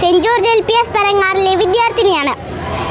Saint George L P S പരങ്ങാറിലെ വിദ്യാർത്ഥിനിയാണ്.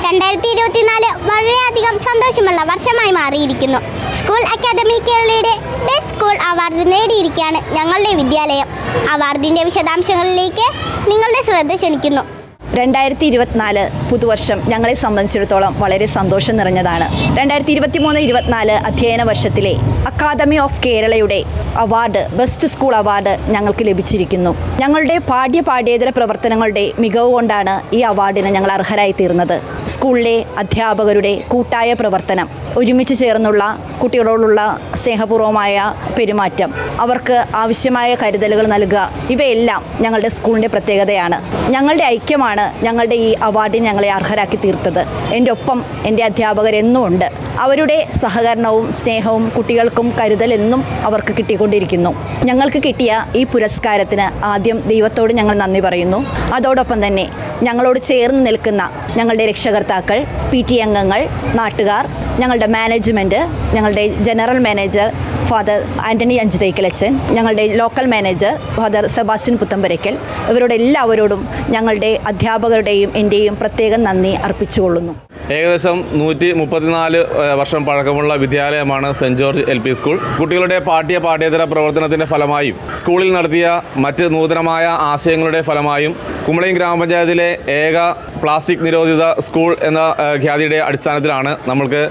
രണ്ടായിരത്തി ഇരുപത്തിനാല് വളരെയധികം സന്തോഷമുള്ള വർഷമായി മാറിയിരിക്കുന്നു. സ്കൂൾ അക്കാദമി കേരളയുടെ ബെസ്റ്റ് സ്കൂൾ അവാർഡ് നേടിയിരിക്കുകയാണ് ഞങ്ങളുടെ വിദ്യാലയം. അവാർഡിന്റെ വിശദാംശങ്ങളിലേക്ക് നിങ്ങളുടെ ശ്രദ്ധ ക്ഷണിക്കുന്നു. രണ്ടായിരത്തി ഇരുപത്തിനാല് പുതുവർഷം ഞങ്ങളെ സംബന്ധിച്ചിടത്തോളം വളരെ സന്തോഷം നിറഞ്ഞതാണ്. രണ്ടായിരത്തി ഇരുപത്തി മൂന്ന് ഇരുപത്തിനാല് അധ്യയന വർഷത്തിലെ അക്കാദമി ഓഫ് കേരളയുടെ അവാർഡ് ബെസ്റ്റ് സ്കൂൾ അവാർഡ് ഞങ്ങൾക്ക് ലഭിച്ചിരിക്കുന്നു. ഞങ്ങളുടെ പാഠ്യ പാഠ്യേതര പ്രവർത്തനങ്ങളുടെ മികവ് കൊണ്ടാണ് ഈ അവാർഡിന് ഞങ്ങൾ അർഹരായി തീർന്നത്. സ്കൂളിലെ അധ്യാപകരുടെ കൂട്ടായ പ്രവർത്തനം ഒരുമിച്ച് ചേർന്നുള്ള കുട്ടികളോടുള്ള സ്നേഹപൂർവമായ പെരുമാറ്റം അവർക്ക് ആവശ്യമായ കരുതലുകൾ നൽകുക ഇവയെല്ലാം ഞങ്ങളുടെ സ്കൂളിന്റെ പ്രത്യേകതയാണ്. ഞങ്ങളുടെ ഐക്യമാണ് ഞങ്ങളുടെ ഈ അവാർഡിന് ഞങ്ങളെ അർഹരാക്കി തീർത്തത്. എന്റെ ഒപ്പം എന്റെ അധ്യാപകരെന്നും ഉണ്ട്. അവരുടെ സഹകരണവും സ്നേഹവും കുട്ടികൾക്കും കരുതൽ എന്നും അവർക്ക് കിട്ടിക്കൊണ്ടിരിക്കുന്നു. ഞങ്ങൾക്ക് കിട്ടിയ ഈ പുരസ്കാരത്തിന് ആദ്യം ദൈവത്തോട് ഞങ്ങൾ നന്ദി പറയുന്നു. അതോടൊപ്പം തന്നെ ഞങ്ങളോട് ചേർന്ന് നിൽക്കുന്ന ഞങ്ങളുടെ രക്ഷകർത്താക്കൾ പി ടി അംഗങ്ങൾ നാട്ടുകാർ ഞങ്ങളുടെ മാനേജ്മെന്റ് ഞങ്ങളുടെ ജനറൽ മാനേജർ ഫാദർ ആന്റണി അഞ്ചുതൈക്കലച്ചൻ ഞങ്ങളുടെ local manager father Sebastian Puthamparakkal ഇവരോട് എല്ലാവരോടും ഞങ്ങളുടെ അധ്യാപകരുടെയും എന്റെയും പ്രത്യേകം നന്ദി അർപ്പിച്ചുകൊള്ളുന്നു. ഏകദേശം നൂറ്റി മുപ്പത്തിനാല് വർഷം പഴക്കമുള്ള വിദ്യാലയമാണ് saint George L P school. കുട്ടികളുടെ പാഠ്യ പാഠ്യേതര പ്രവർത്തനത്തിന്റെ ഫലമായും സ്കൂളിൽ നടത്തിയ മറ്റ് നൂതനമായ ആശയങ്ങളുടെ ഫലമായും കുമ്പളയും ഗ്രാമപഞ്ചായത്തിലെ ഏക പ്ലാസ്റ്റിക് നിരോധിത സ്കൂൾ എന്ന ഖ്യാതിയുടെ അടിസ്ഥാനത്തിലാണ് നമ്മൾക്ക്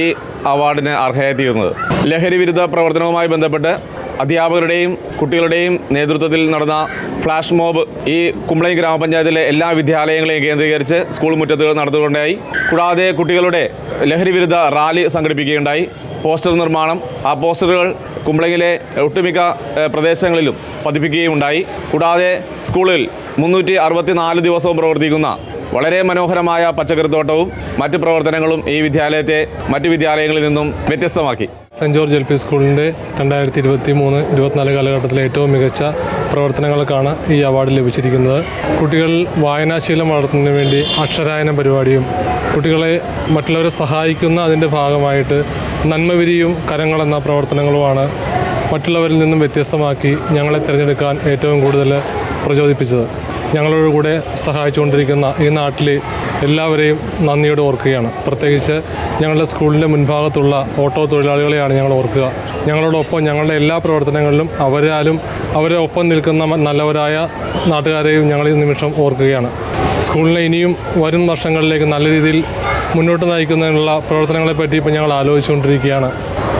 ഈ അവാർഡിന് അർഹയായിത്തീരുന്നത്. ലഹരി വിരുദ്ധ പ്രവർത്തനവുമായി ബന്ധപ്പെട്ട് അധ്യാപകരുടെയും കുട്ടികളുടെയും നേതൃത്വത്തിൽ നടന്ന ഫ്ലാഷ് മോബ് ഈ കുമ്പളി ഗ്രാമപഞ്ചായത്തിലെ എല്ലാ വിദ്യാലയങ്ങളെയും കേന്ദ്രീകരിച്ച് സ്കൂൾ മുറ്റത്തുകൾ നടത്തുകയുണ്ടായി കൂടാതെ കുട്ടികളുടെ ലഹരി വിരുദ്ധ റാലി സംഘടിപ്പിക്കുകയുണ്ടായി. പോസ്റ്റർ നിർമ്മാണം ആ പോസ്റ്ററുകൾ കുമ്പളങ്ങിലെ ഒട്ടുമിക്ക പ്രദേശങ്ങളിലും പതിപ്പിക്കുകയുണ്ടായി കൂടാതെ സ്കൂളിൽ മുന്നൂറ്റി അറുപത്തി നാല് ദിവസവും പ്രവർത്തിക്കുന്ന വളരെ മനോഹരമായ പച്ചക്കറിത്തോട്ടവും മറ്റു പ്രവർത്തനങ്ങളും ഈ വിദ്യാലയത്തെ മറ്റു വിദ്യാലയങ്ങളിൽ നിന്നും വ്യത്യസ്തമാക്കി. സെന്റ് ജോർജ് എൽ പി സ്കൂളിന്റെ രണ്ടായിരത്തി ഇരുപത്തി മൂന്ന് ഇരുപത്തിനാല് കാലഘട്ടത്തിലെ ഏറ്റവും മികച്ച പ്രവർത്തനങ്ങൾക്കാണ് ഈ അവാർഡ് ലഭിച്ചിരിക്കുന്നത്. കുട്ടികൾ വായനാശീലം വളർത്തുന്നതിന് വേണ്ടി അക്ഷരായന പരിപാടിയും കുട്ടികളെ മറ്റുള്ളവരെ സഹായിക്കുന്ന അതിന്റെ ഭാഗമായിട്ട് നന്മവിരിയും കരങ്ങൾ എന്ന പ്രവർത്തനങ്ങളുമാണ് മറ്റുള്ളവരിൽ നിന്നും വ്യത്യസ്തമാക്കി ഞങ്ങളെ തിരഞ്ഞെടുക്കാൻ ഏറ്റവും കൂടുതൽ പ്രചോദിപ്പിച്ചത്. ഞങ്ങളോട് കൂടെ സഹായിച്ചുകൊണ്ടിരിക്കുന്ന ഈ നാട്ടിലെ എല്ലാവരെയും നന്ദിയോടെ ഓർക്കുകയാണ്. പ്രത്യേകിച്ച് ഞങ്ങളുടെ സ്കൂളിന്റെ മുൻഭാഗത്തുള്ള ഓട്ടോ തൊഴിലാളികളെയാണ് ഞങ്ങൾ ഓർക്കുക. ഞങ്ങളോടൊപ്പം ഞങ്ങളുടെ എല്ലാ പ്രവർത്തനങ്ങളിലും അവരാലും അവരെ ഒപ്പം നിൽക്കുന്ന നല്ലവരായ നാട്ടുകാരെയും ഞങ്ങൾ ഈ നിമിഷം ഓർക്കുകയാണ്. സ്കൂളിനെ ഇനിയും വരും വർഷങ്ങളിലേക്ക് നല്ല രീതിയിൽ മുന്നോട്ട് നയിക്കുന്നതിനുള്ള പ്രവർത്തനങ്ങളെപ്പറ്റി ഇപ്പോൾ ഞങ്ങൾ ആലോചിച്ചുകൊണ്ടിരിക്കുകയാണ്.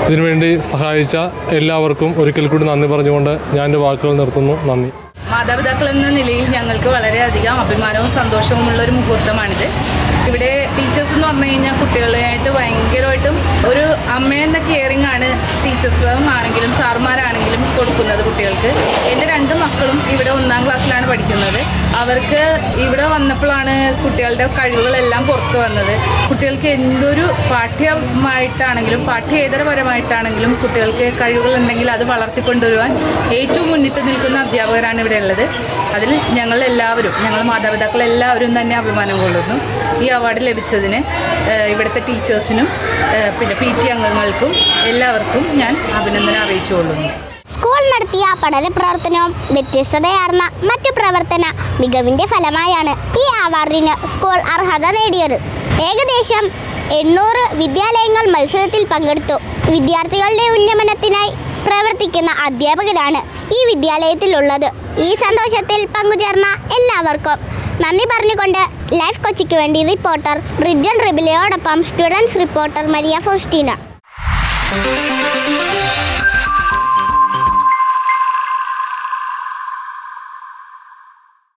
ഇതിനുവേണ്ടി സഹായിച്ച എല്ലാവർക്കും ഒരിക്കൽ കൂടി നന്ദി പറഞ്ഞുകൊണ്ട് ഞാൻ എന്റെ വാക്കുകൾ നിർത്തുന്നു. നന്ദി. മാതാപിതാക്കൾ എന്ന നിലയിൽ ഞങ്ങൾക്ക് വളരെയധികം അഭിമാനവും സന്തോഷവുമുള്ള ഒരു മുഹൂർത്തമാണിത്. ഇവിടെ ടീച്ചേഴ്സ് എന്ന് പറഞ്ഞു കഴിഞ്ഞാൽ കുട്ടികളായിട്ട് ഭയങ്കരമായിട്ടും ഒരു അമ്മയെന്ന കെയറിംഗ് ആണ് ടീച്ചേഴ്സും ആണെങ്കിലും സാറുമാരാണെങ്കിലും കൊടുക്കുന്നത് കുട്ടികൾക്ക്. എന്റെ രണ്ട് മക്കളും ഇവിടെ ഒന്നാം ക്ലാസ്സിലാണ് പഠിക്കുന്നത്. അവർക്ക് ഇവിടെ വന്നപ്പോഴാണ് കുട്ടികളുടെ കഴിവുകളെല്ലാം പുറത്തു വന്നത്. കുട്ടികൾക്ക് എന്തൊരു പാഠ്യമായിട്ടാണെങ്കിലും പാഠ്യേതരപരമായിട്ടാണെങ്കിലും കുട്ടികൾക്ക് കഴിവുകൾ ഉണ്ടെങ്കിൽ അത് വളർത്തിക്കൊണ്ടുവരുവാൻ ഏറ്റവും മുന്നിട്ട് നിൽക്കുന്ന അധ്യാപകരാണ് ഇവിടെ ഉള്ളത്. അതിൽ ഞങ്ങൾ എല്ലാവരും ഞങ്ങൾ മാതാപിതാക്കൾ എല്ലാവരും തന്നെ അഭിമാനം കൊള്ളുന്നു. ഈ അവാർഡ് ലഭിച്ചതിന് ഇവിടുത്തെ ടീച്ചേഴ്സിനും പിന്നെ പി ടി അംഗങ്ങൾക്കും എല്ലാവർക്കും ഞാൻ അഭിനന്ദനം അറിയിച്ചു കൊള്ളുന്നു. സ്കൂൾ നടത്തിയ പഠന പ്രവർത്തനവും വ്യത്യസ്തതയാർന്ന മറ്റു പ്രവർത്തന മികവിന്റെ ഫലമായാണ് ഈ അവാർഡിന് സ്കൂൾ അർഹത നേടിയത്. ഏകദേശം എണ്ണൂറ് വിദ്യാലയങ്ങൾ മത്സരത്തിൽ പങ്കെടുത്തു. വിദ്യാർത്ഥികളുടെ ഉന്നമനത്തിനായി പ്രവർത്തിക്കുന്ന അധ്യാപകരാണ് ഈ വിദ്യാലയത്തിലുള്ളത്. ഈ സന്തോഷത്തിൽ പങ്കുചേർന്ന എല്ലാവർക്കും നന്ദി പറഞ്ഞുകൊണ്ട് ലൈഫ് കൊച്ചിക്ക് വേണ്ടി റിപ്പോർട്ടർ റിജൻ റിബിലയോടൊപ്പം സ്റ്റുഡൻസ് റിപ്പോർട്ടർ മരിയ ഫോസ്റ്റീന.